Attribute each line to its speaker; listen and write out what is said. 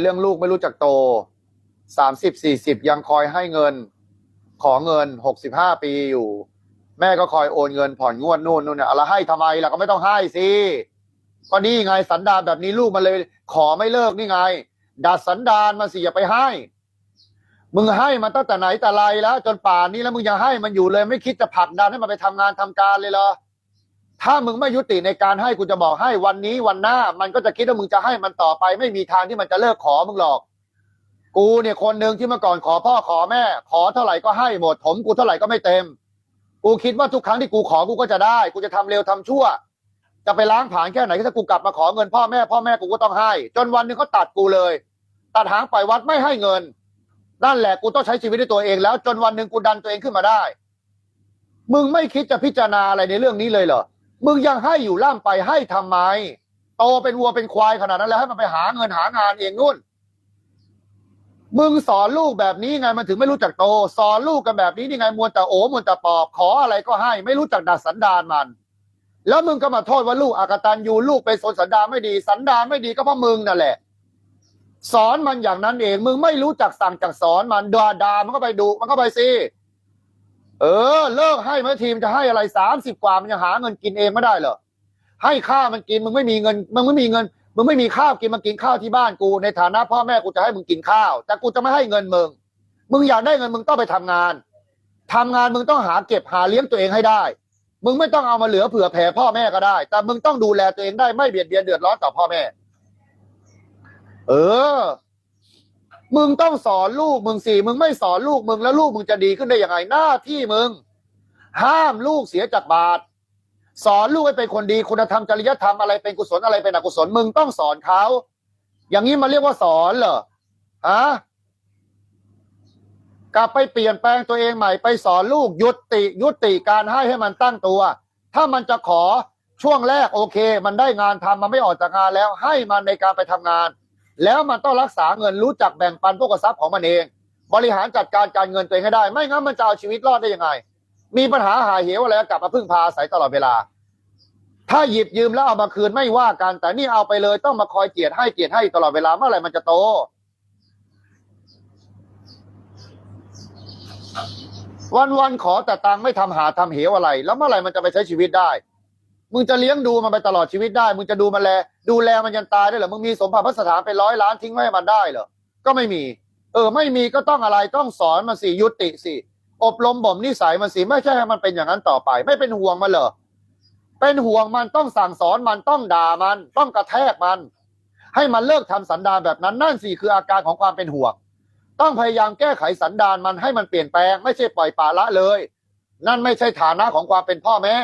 Speaker 1: เรื่องลูกไม่รู้จักโตสามสิบสี่สิบยังคอยให้เงิน ขอเงินหกสิบห้าปีอยู่ แม่ก็คอยโอนเงินผ่อนงวดนู่นนู่นเนี่ยอะไรให้ทำไมล่ะก็ไม่ต้องให้สิก็นี่ไงสันดานแบบนี้ลูกมันเลย ขอไม่เลิกนี่ไงดัดสันดานมาสิอย่าไปให้ มึงให้มันตั้งแต่ไหนแต่ไรแล้ว จนป่านนี้แล้วมึงยังให้มันอยู่เลย ไม่คิดจะผลักดันให้มันไปทำงานทำการเลยเหรอ ถ้ามึงไม่ยุติในการให้กูจะบอกให้วันนี้วันหน้า มันก็จะคิดว่ามึงจะให้มันต่อไป ไม่มีทางที่มันจะเลิกขอมึงหรอก กูเนี่ยคนหนึ่งที่เมื่อก่อนขอพ่อขอแม่ ขอเท่าไหร่ก็ให้หมดถมกูเท่าไหร่ก็ไม่เต็ม กูคิดว่าทุกครั้งที่กูขอกูก็จะได้ กูจะทำเร็วทำชั่ว จะไปล้างผานแค่ไหนถ้ากูกลับมาขอเงินพ่อแม่พ่อแม่กูก็ต้องให้ จนวันหนึงเขาตัดกูเลย ตัดหางปล่อยวัดไม่ให้เงินนั่นแหละกูต้องใช้ชีวิตด้วยตัวเองแล้ว จนวันหนึ่งกูดันตัวเองขึ้นมาได้ มึงไม่คิดจะพิจารณาอะไรในเรื่องนี้เลยเหรอ มึงยังให้อยู่ล่ำไปให้ทำไม โตเป็นวัวเป็นควายขนาดนั้นแล้วให้มันไปหาเงินหางานเองนู่น มึงสอนลูกแบบนี้ไงมันถึงไม่รู้จักโต สอนลูกกันแบบนี้นี่ไงมวนแต่โอมวนแต่ปอบขออะไรก็ให้ ไม่รู้จักดัดสันดานมัน แล้วมึงก็มาโทษว่าลูกอากตันยูลูกเป็นสนสันดานไม่ดี สันดานไม่ดีก็เพราะมึงนั่นแหละ สอนมันอย่างนั้นเอง มึงไม่รู้จักสั่งจักสอนมันด่าด่ามันก็ไปดุมันก็ไปสิ เออ เลิกให้มาทีมจะให้อะไรสามสิบกว่ามันยังหาเงินกินเองไม่ได้เหรอให้ข้าวมันกินมึงไม่มีเงินมึงไม่มีเงินมึงไม่มีข้าวกินมากินข้าวที่บ้านกู ในฐานะพ่อแม่กูจะให้มึงกินข้าว แต่กูจะไม่ให้เงินมึง มึงอยากได้เงินมึงต้องไปทำงานทำงานมึงต้องหาเก็บหาเลี้ยงตัวเองให้ได้ มึงไม่ต้องเอามาเหลือเผื่อแผ่พ่อแม่ก็ได้ แต่มึงต้องดูแลตัวเองได้ไม่เบียดเบียนเดือดร้อนต่อพ่อแม่ เออ มึงต้องสอนลูกมึงสิมึงไม่สอนลูกมึงแล้วลูกมึงจะดีขึ้นได้ยังไงหน้าที่มึง ห้ามลูกเสียจากบาตรสอนลูกให้เป็นคนดีคุณธรรมจริยธรรมอะไรเป็นกุศลอะไรเป็นอกุศลมึงต้องสอนเขาอย่างนี้มันเรียกว่าสอนเหรอฮะกลับไปเปลี่ยนแปลงตัวเองใหม่ไปสอนลูกยุติ ยุติการให้ให้มันตั้งตัว ถ้ามันจะขอช่วงแรกโอเค มันได้งานทำมันไม่ออกจากงานแล้ว ให้มันในการไปทำงาน แล้วมันต้องรักษาเงินรู้จักแบ่งปันพวกทรัพย์ของมันเอง บริหารจัดการการเงินตัวเองให้ได้ ไม่งั้นมันจะเอาชีวิตรอดได้ยังไง มีปัญหาหาเหวอะไรกลับมาพึ่งพาอาศัยตลอดเวลา ถ้าหยิบยืมแล้วเอามาคืนไม่ว่ากัน แต่นี่เอาไปเลยต้องมาคอยเกียรติให้เกียรติให้ตลอดเวลาเมื่อไหร่มันจะโต วันวันๆขอแต่ตังค์ไม่ทำหาทำเหวอะไร แล้วเมื่อไหร่มันจะไปใช้ชีวิตได้ มึงจะเลี้ยงดูมันไปตลอดชีวิตได้ มึงจะดูมันแล ดูแลมันยันตายได้เหรอ มึงมีสมบัติพัสถานเป็นร้อยล้านทิ้งไว้ให้มันได้เหรอ ก็ไม่มี เออ ไม่มีก็ต้องอะไรต้องสอนมันสิยุติสิ อบรมบ่มนิสัยมันสิไม่ใช่ให้มันเป็นอย่างนั้นต่อไป ไม่เป็นห่วงมันเหรอ เป็นห่วงมันต้องสั่งสอนมันต้องด่ามัน ต้องกระแทกมัน ให้มันเลิกทำสันดานแบบนั้นนั่นสิคืออาการของความเป็นห่วง ต้องพยายามแก้ไขสันดานมันให้มันเปลี่ยนแปลง ไม่ใช่ปล่อยปละละเลย นั่นไม่ใช่ฐานะของความเป็นพ่อแม่